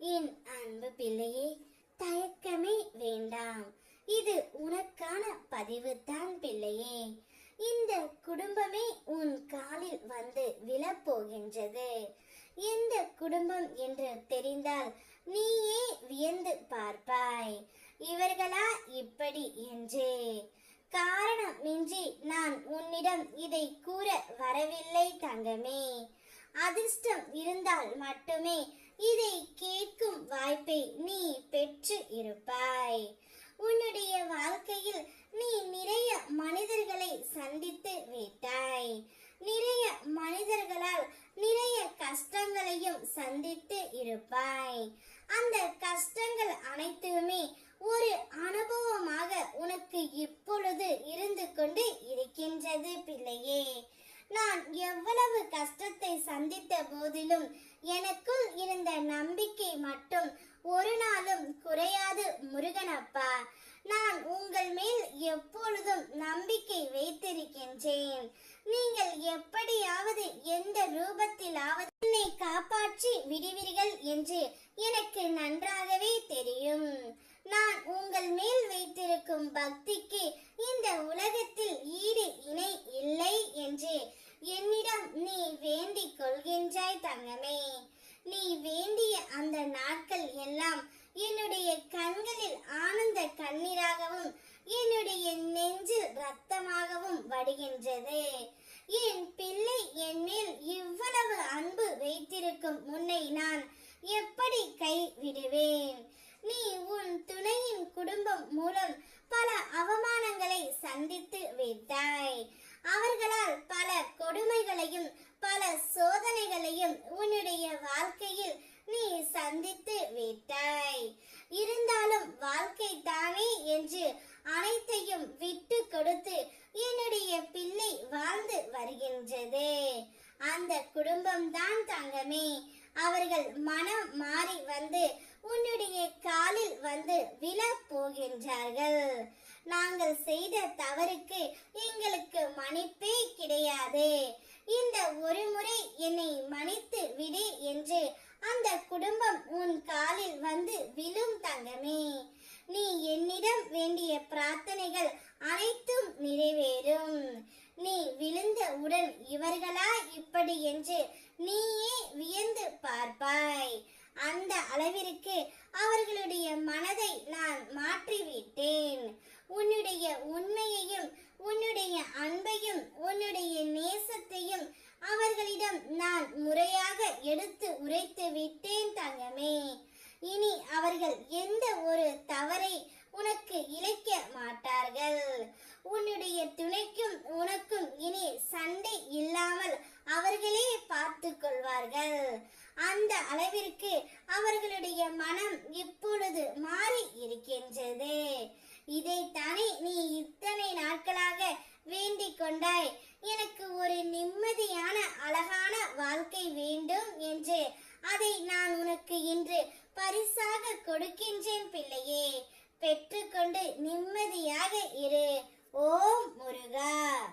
என் அன்பு பிள்ளையே தயக்கமே வேண்டாம். இது உனக்கான பதிவு தான் பிள்ளையே. இந்த குடும்பமே உன் காலில் வந்து விழப்போகின்றது. எந்த குடும்பம் என்று தெரிந்தால் நீயே வியந்து பார்ப்பாய். இவர்களா இப்படி என்று. காரணம் மிஞ்சி நான் உன்னிடம் இதை கூற வரவில்லை தங்கமே. அதிர்ஷ்டம் இருந்தால் மட்டுமே இதை கேட்கும் வாய்ப்பை நீ பெற்று இருப்பாய். உன்னுடைய வாழ்க்கையில் நீ நிறைய மனிதர்களை சந்தித்து விட்டாய். நிறைய மனிதர்களால் நிறைய கஷ்டங்களையும் சந்தித்து இருப்பாய். அந்த கஷ்டங்கள் அனைத்துமே ஒரு அனுபவமாக உனக்கு இப்பொழுது இருந்து கொண்டு இருக்கின்றது பிள்ளையே. நான் எவ்வளவு கஷ்டத்தை சந்தித்த போதிலும் எனக்குள் இருந்த நம்பிக்கை மட்டும் ஒரு நாளும் குறையாது முருகனப்பா நான் உங்கள் மேல் எப்பொழுதும் நம்பிக்கை வைத்திருக்கின்றேன். நீங்கள் எப்படியாவது எந்த ரூபத்திலாவது என்னை காப்பாற்றி விடுவீர்கள் என்று எனக்கு நன்றாகவே தெரியும். நான் உங்கள் மேல் வைத்திருக்கும் பக்திக்கு இந்த உலகத்தில் ஈடு இணை இல்லை என்று என்னிடம் நீ வேண்டிக் கொள்கின்றாய் தங்கமே நீ வேண்டிய அந்த நாட்கள் எல்லாம் என்னுடைய கண்களில் ஆனந்த கண்ணீராகவும் என்னுடைய நெஞ்சில் ரத்தமாகவும் வடிகின்றது. என் பிள்ளை என்னில் இவ்வளவு அன்பு வைத்திருக்கும் உன்னை நான் எப்படி கை விடுவேன்? நீ உன் துணையின் குடும்பம் மூலம் பல அவமானங்களை சந்தித்து விட்டாய். அவர்களால் பல கொடுமைகளை பல சோதனைகளையும் உன்னுடைய வாழ்க்கையில் நீ சந்தித்து விட்டாய் இருந்தாலும் வாழ்க்கை தானே என்று அனைத்தையும் விட்டு கொடுத்து என்னுடைய பிள்ளை வாழ்ந்து வருகின்றது. அந்த குடும்பம்தான் தங்கமே. அவர்கள் மனம் மாறி வந்து உன்னுடைய காலில் வந்து விழ போகின்றார்கள். நாங்கள் செய்த தவறுக்கு எங்களுக்கு மன்னிப்பே கிடையாது. இந்த ஒரு முறை என்னை மன்னித்து விடு என்று அந்த குடும்பம் உன் காலில் வந்து விழும் தங்கமே. நீ என்னிடம் வேண்டிய பிரார்த்தனைகள் அனைத்து நிறைவேறும் நீ விழுந்தவுடன் இவர்களா இப்படி என்று நீயே வியந்து பார்ப்பாய். அந்த அளவிற்கு அவர்களுடைய மனதை நான் மாற்றிவிட்டேன். உன்னுடைய உண்மையையும் உன்னுடைய அன்பையும் உன்னுடைய நேசத்தையும் அவர்களிடம் நான் முறையாக எடுத்து உரைத்து விட்டேன் தங்கமே. இனி அவர்கள் எந்த ஒரு தவறை அவர்களே பார்த்து கொள்வார்கள் அந்த அளவிற்கு அவர்களுடைய மனம் இப்பொழுது மாறி இருக்கின்றது. இதைத்தானே நீ இத்தனை நாட்களாக வேண்டிக் கொண்டாய். எனக்கு ஒரு நிம்மதியான அழகான வாழ்க்கை வேண்டும் என்று. அதை நான் உனக்கு இன்று பரிசாக கொடுக்கின்றேன் பிள்ளையே. பெற்றுக்கொண்டு நிம்மதியாக இரு. ஓம் முருகா.